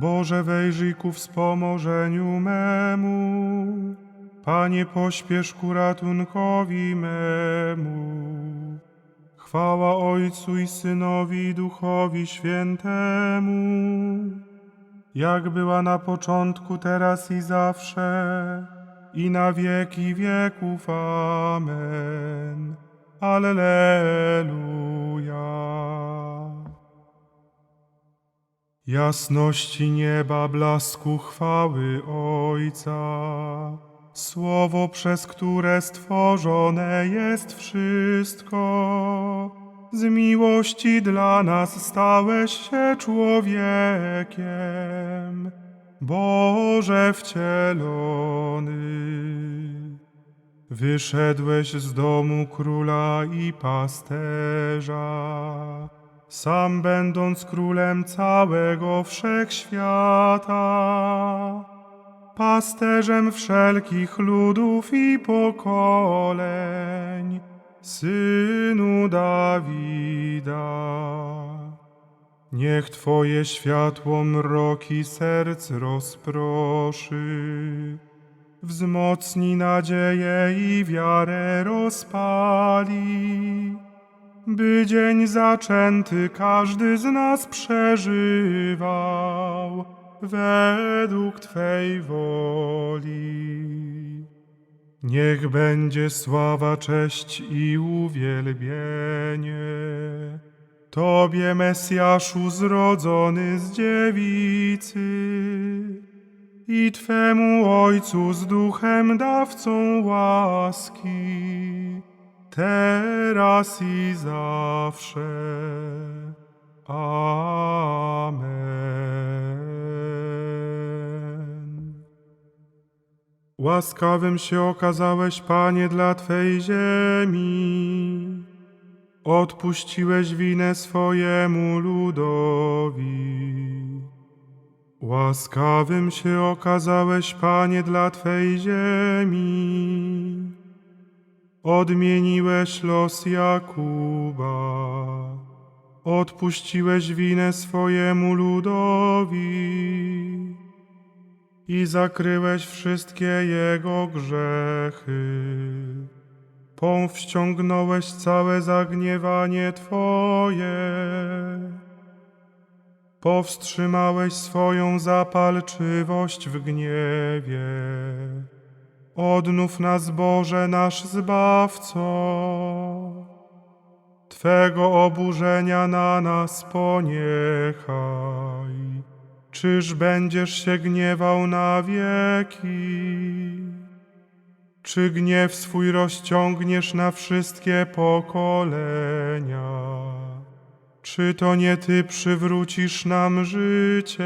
Boże, wejrzyj ku wspomożeniu memu. Panie, pośpiesz ku ratunkowi memu. Chwała Ojcu i Synowi Duchowi Świętemu, jak była na początku, teraz i zawsze, i na wieki wieków. Amen. Alleluja. Jasności nieba, blasku chwały Ojca, słowo, przez które stworzone jest wszystko. Z miłości dla nas stałeś się człowiekiem, Boże wcielony. Wyszedłeś z domu króla i pasterza, sam będąc królem całego wszechświata, pasterzem wszelkich ludów i pokoleń, synu Dawida. Niech Twoje światło mroki serc rozproszy, wzmocni nadzieję i wiarę rozpali, by dzień zaczęty każdy z nas przeżywał według Twej woli. Niech będzie sława, cześć i uwielbienie Tobie, Mesjaszu, zrodzony z dziewicy i Twemu Ojcu z duchem dawcą łaski, teraz i zawsze. Amen. Łaskawym się okazałeś, Panie, dla Twej ziemi. Odpuściłeś winę swojemu ludowi. Łaskawym się okazałeś, Panie, dla Twej ziemi. Odmieniłeś los Jakuba. Odpuściłeś winę swojemu ludowi i zakryłeś wszystkie jego grzechy. Powściągnąłeś całe zagniewanie Twoje. Powstrzymałeś swoją zapalczywość w gniewie. Odnów nas, Boże, nasz Zbawco. Twego oburzenia na nas poniechaj. Czyż będziesz się gniewał na wieki? Czy gniew swój rozciągniesz na wszystkie pokolenia? Czy to nie Ty przywrócisz nam życie?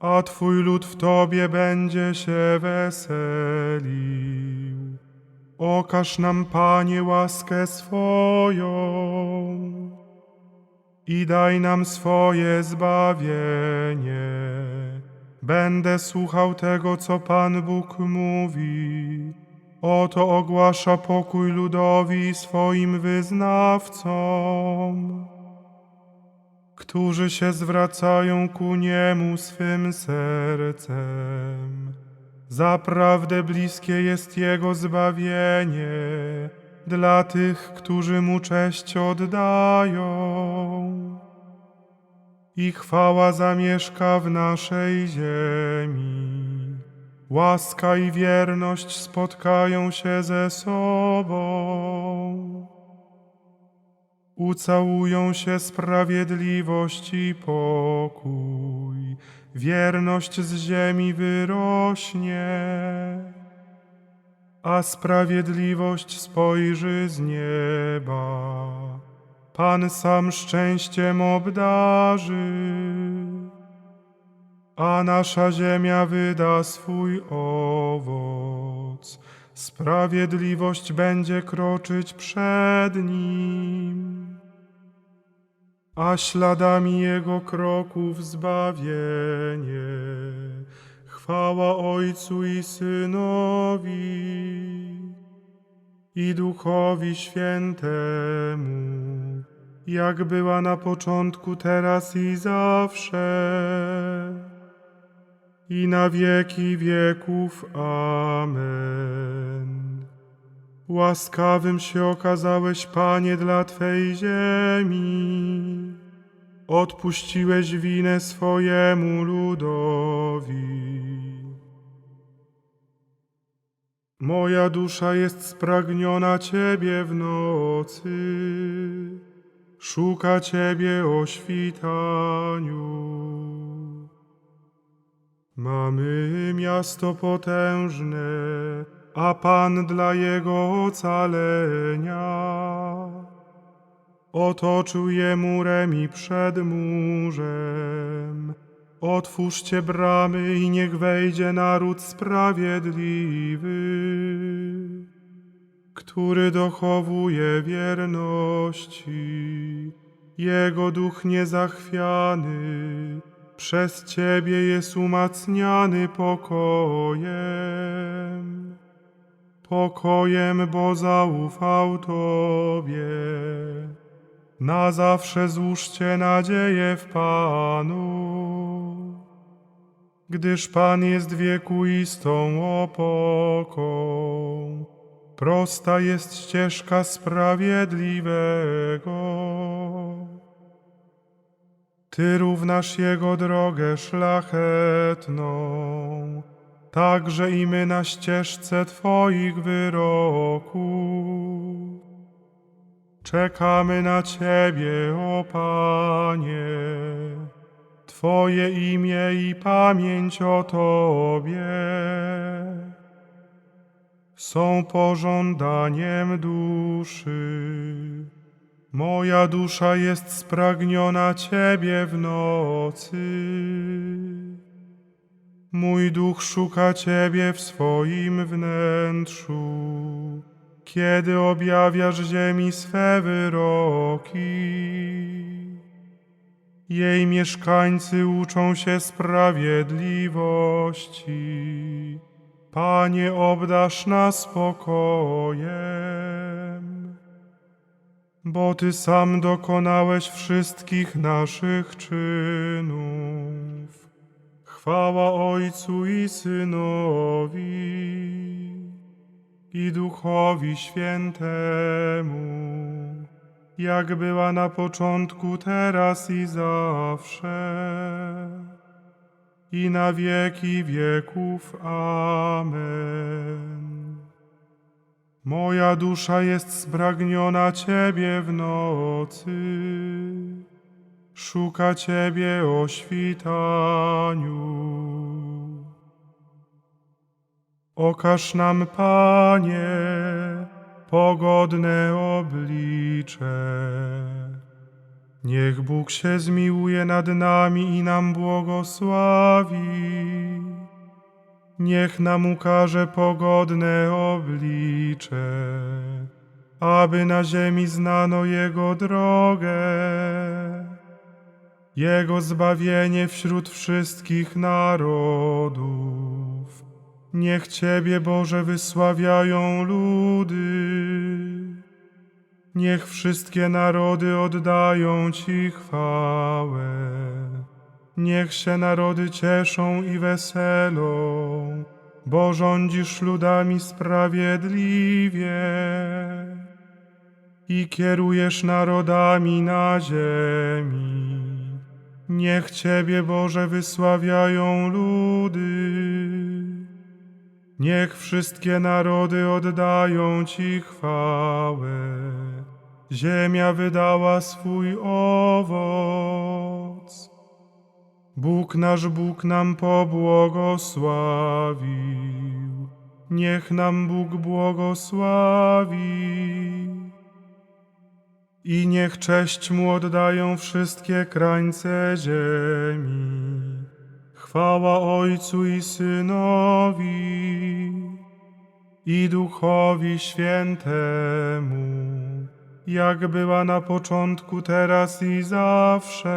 A Twój lud w Tobie będzie się weselił. Okaż nam, Panie, łaskę swoją i daj nam swoje zbawienie. Będę słuchał tego, co Pan Bóg mówi. Oto ogłasza pokój ludowi swoim wyznawcom, którzy się zwracają ku Niemu swym sercem. Zaprawdę bliskie jest Jego zbawienie dla tych, którzy Mu cześć oddają i chwała zamieszka w naszej ziemi. Łaska i wierność spotkają się ze sobą. Ucałują się sprawiedliwość i pokój. Wierność z ziemi wyrośnie, a sprawiedliwość spojrzy z nieba. Pan sam szczęściem obdarzy, a nasza ziemia wyda swój owoc. Sprawiedliwość będzie kroczyć przed nim, a śladami jego kroków zbawienie. Chwała Ojcu i Synowi i Duchowi Świętemu, jak była na początku, teraz i zawsze, i na wieki wieków. Amen. Łaskawym się okazałeś, Panie, dla Twej ziemi. Odpuściłeś winę swojemu ludowi. Moja dusza jest spragniona Ciebie w nocy, szuka Ciebie o świtaniu. Mamy miasto potężne, a Pan dla jego ocalenia otoczył je murem i przedmurzem. Otwórzcie bramy i niech wejdzie naród sprawiedliwy, który dochowuje wierności. Jego duch niezachwiany przez Ciebie jest umacniany pokojem. Pokojem, bo zaufał Tobie. Na zawsze złóżcie nadzieję w Panu, gdyż Pan jest wiekuistą opoką. Prosta jest ścieżka sprawiedliwego. Ty równasz Jego drogę szlachetną, także i my na ścieżce Twoich wyroków. Czekamy na Ciebie, o Panie, Twoje imię i pamięć o Tobie są pożądaniem duszy. Moja dusza jest spragniona Ciebie w nocy. Mój duch szuka Ciebie w swoim wnętrzu, kiedy objawiasz ziemi swe wyroki. Jej mieszkańcy uczą się sprawiedliwości. Panie, obdasz nas spokojem, bo Ty sam dokonałeś wszystkich naszych czynów. Chwała Ojcu i Synowi i Duchowi Świętemu, jak była na początku, teraz i zawsze, i na wieki wieków. Amen. Moja dusza jest spragniona Ciebie w nocy, szuka Ciebie o świtaniu. Okaż nam, Panie, pogodne oblicze. Niech Bóg się zmiłuje nad nami i nam błogosławi. Niech nam ukaże pogodne oblicze, aby na ziemi znano Jego drogę. Jego zbawienie wśród wszystkich narodów. Niech Ciebie, Boże, wysławiają ludy. Niech wszystkie narody oddają Ci chwałę. Niech się narody cieszą i weselą, bo rządzisz ludami sprawiedliwie i kierujesz narodami na ziemi. Niech Ciebie, Boże, wysławiają ludy. Niech wszystkie narody oddają Ci chwałę. Ziemia wydała swój owoc. Bóg nasz Bóg nam pobłogosławił. Niech nam Bóg błogosławi. I niech cześć Mu oddają wszystkie krańce ziemi. Chwała Ojcu i Synowi i Duchowi Świętemu, jak była na początku, teraz i zawsze,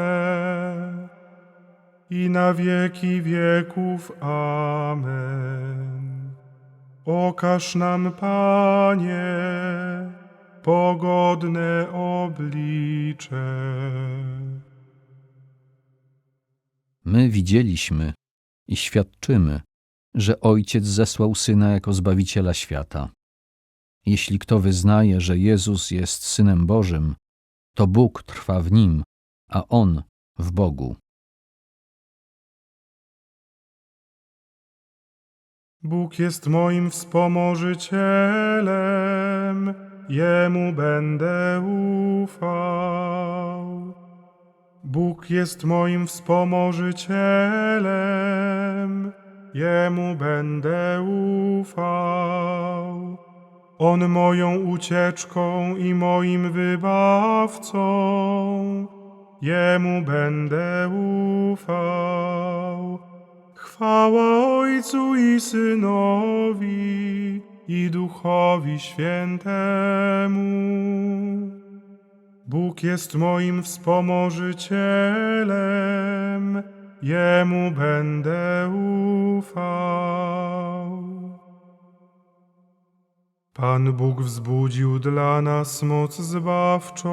i na wieki wieków. Amen. Okaż nam, Panie, pogodne oblicze. My widzieliśmy i świadczymy, że Ojciec zesłał Syna jako Zbawiciela świata. Jeśli kto wyznaje, że Jezus jest Synem Bożym, to Bóg trwa w nim, a On w Bogu. Bóg jest moim wspomożycielem, Jemu będę ufał. Bóg jest moim wspomożycielem, Jemu będę ufał. On moją ucieczką i moim wybawcą, Jemu będę ufał. Chwała Ojcu i Synowi i Duchowi Świętemu. Bóg jest moim wspomożycielem, Jemu będę ufał. Pan Bóg wzbudził dla nas moc zbawczą,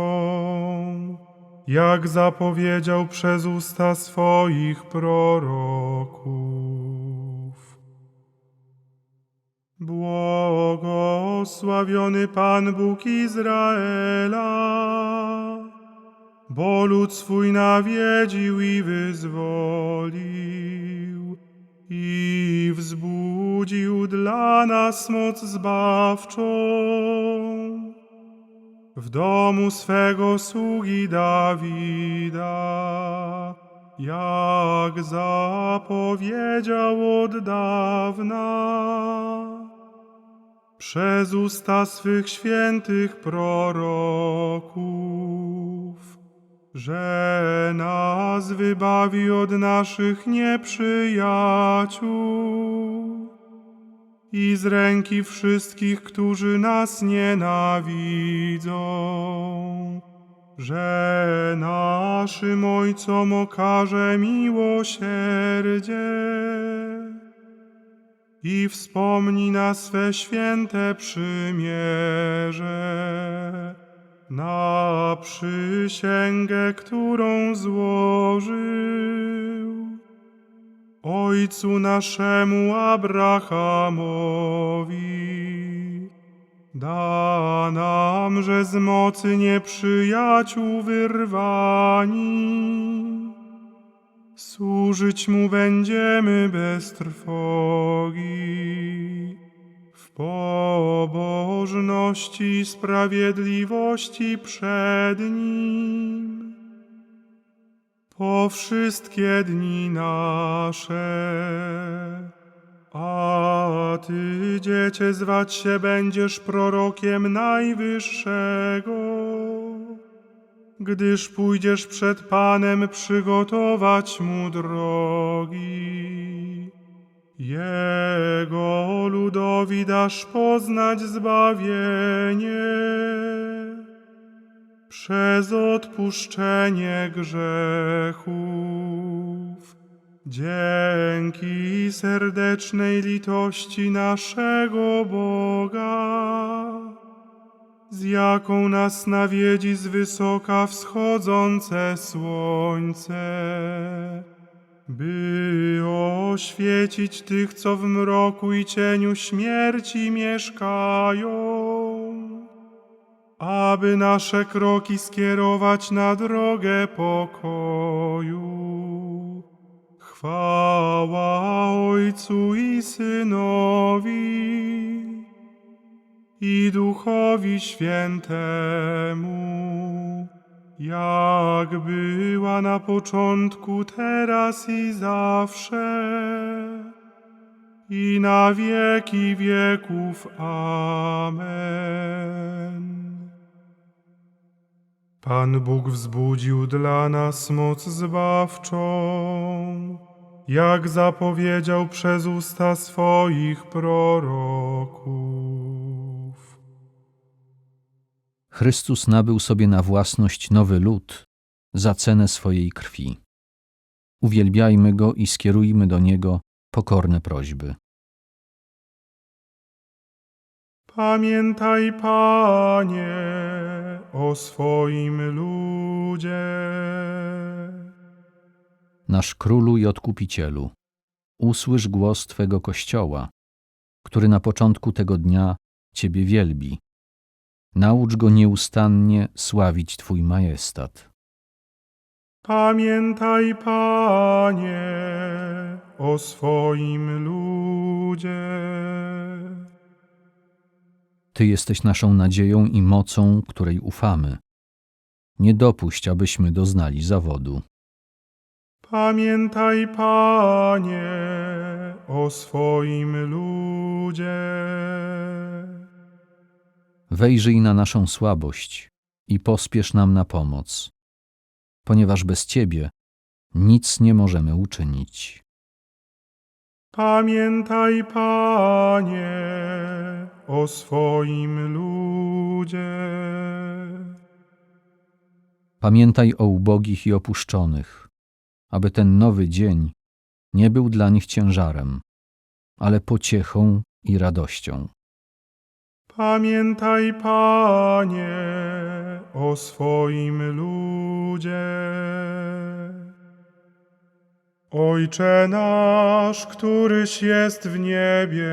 jak zapowiedział przez usta swoich proroków. Błogosławiony Pan Bóg Izraela, bo lud swój nawiedził i wyzwolił i wzbudził dla nas moc zbawczą w domu swego sługi Dawida, jak zapowiedział od dawna. Przez usta swych świętych proroków, że nas wybawi od naszych nieprzyjaciół i z ręki wszystkich, którzy nas nienawidzą, że naszym Ojcom okaże miłosierdzie i wspomni na swe święte przymierze, na przysięgę, którą złożył Ojcu naszemu Abrahamowi. Da nam, że z mocy nieprzyjaciół wyrwani, służyć Mu będziemy bez trwogi. W pobożności i sprawiedliwości przed Nim po wszystkie dni nasze. A Ty, Dziecię, zwać się będziesz prorokiem Najwyższego, gdyż pójdziesz przed Panem przygotować Mu drogi. Jego ludowi dasz poznać zbawienie przez odpuszczenie grzechów. Dzięki serdecznej litości naszego Boga, z jaką nas nawiedzi z wysoka wschodzące słońce, by oświecić tych, co w mroku i cieniu śmierci mieszkają aby nasze kroki skierować na drogę pokoju. Chwała Ojcu i Synowi i Duchowi Świętemu, jak była na początku, teraz i zawsze, i na wieki wieków. Amen. Pan Bóg wzbudził dla nas moc zbawczą, jak zapowiedział przez usta swoich proroków. Chrystus nabył sobie na własność nowy lud za cenę swojej krwi. Uwielbiajmy Go i skierujmy do Niego pokorne prośby. Pamiętaj, Panie, o swoim ludzie. Nasz Królu i Odkupicielu, usłysz głos Twego Kościoła, który na początku tego dnia Ciebie wielbi. Naucz go nieustannie sławić Twój majestat. Pamiętaj, Panie, o swoim ludzie. Ty jesteś naszą nadzieją i mocą, której ufamy. Nie dopuść, abyśmy doznali zawodu. Pamiętaj, Panie, o swoim ludzie. Wejrzyj na naszą słabość i pospiesz nam na pomoc, ponieważ bez Ciebie nic nie możemy uczynić. Pamiętaj, Panie, o swoim ludzie. Pamiętaj o ubogich i opuszczonych, aby ten nowy dzień nie był dla nich ciężarem, ale pociechą i radością. Pamiętaj, Panie, o swoim ludzie. Ojcze nasz, któryś jest w niebie,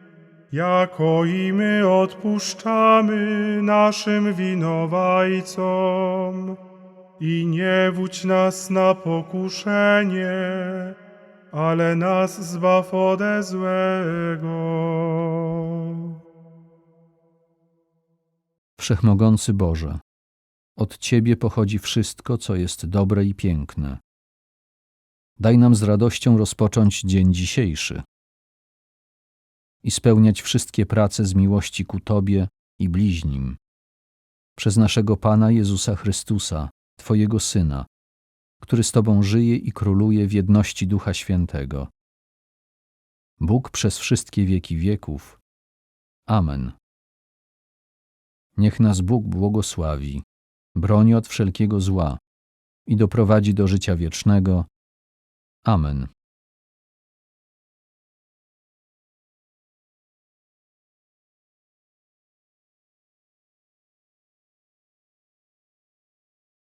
jako i my odpuszczamy naszym winowajcom. I nie wódź nas na pokuszenie, ale nas zbaw ode złego. Wszechmogący Boże, od Ciebie pochodzi wszystko, co jest dobre i piękne. Daj nam z radością rozpocząć dzień dzisiejszy i spełniać wszystkie prace z miłości ku Tobie i bliźnim. Przez naszego Pana Jezusa Chrystusa, Twojego Syna, który z Tobą żyje i króluje w jedności Ducha Świętego. Bóg przez wszystkie wieki wieków. Amen. Niech nas Bóg błogosławi, broni od wszelkiego zła i doprowadzi do życia wiecznego. Amen.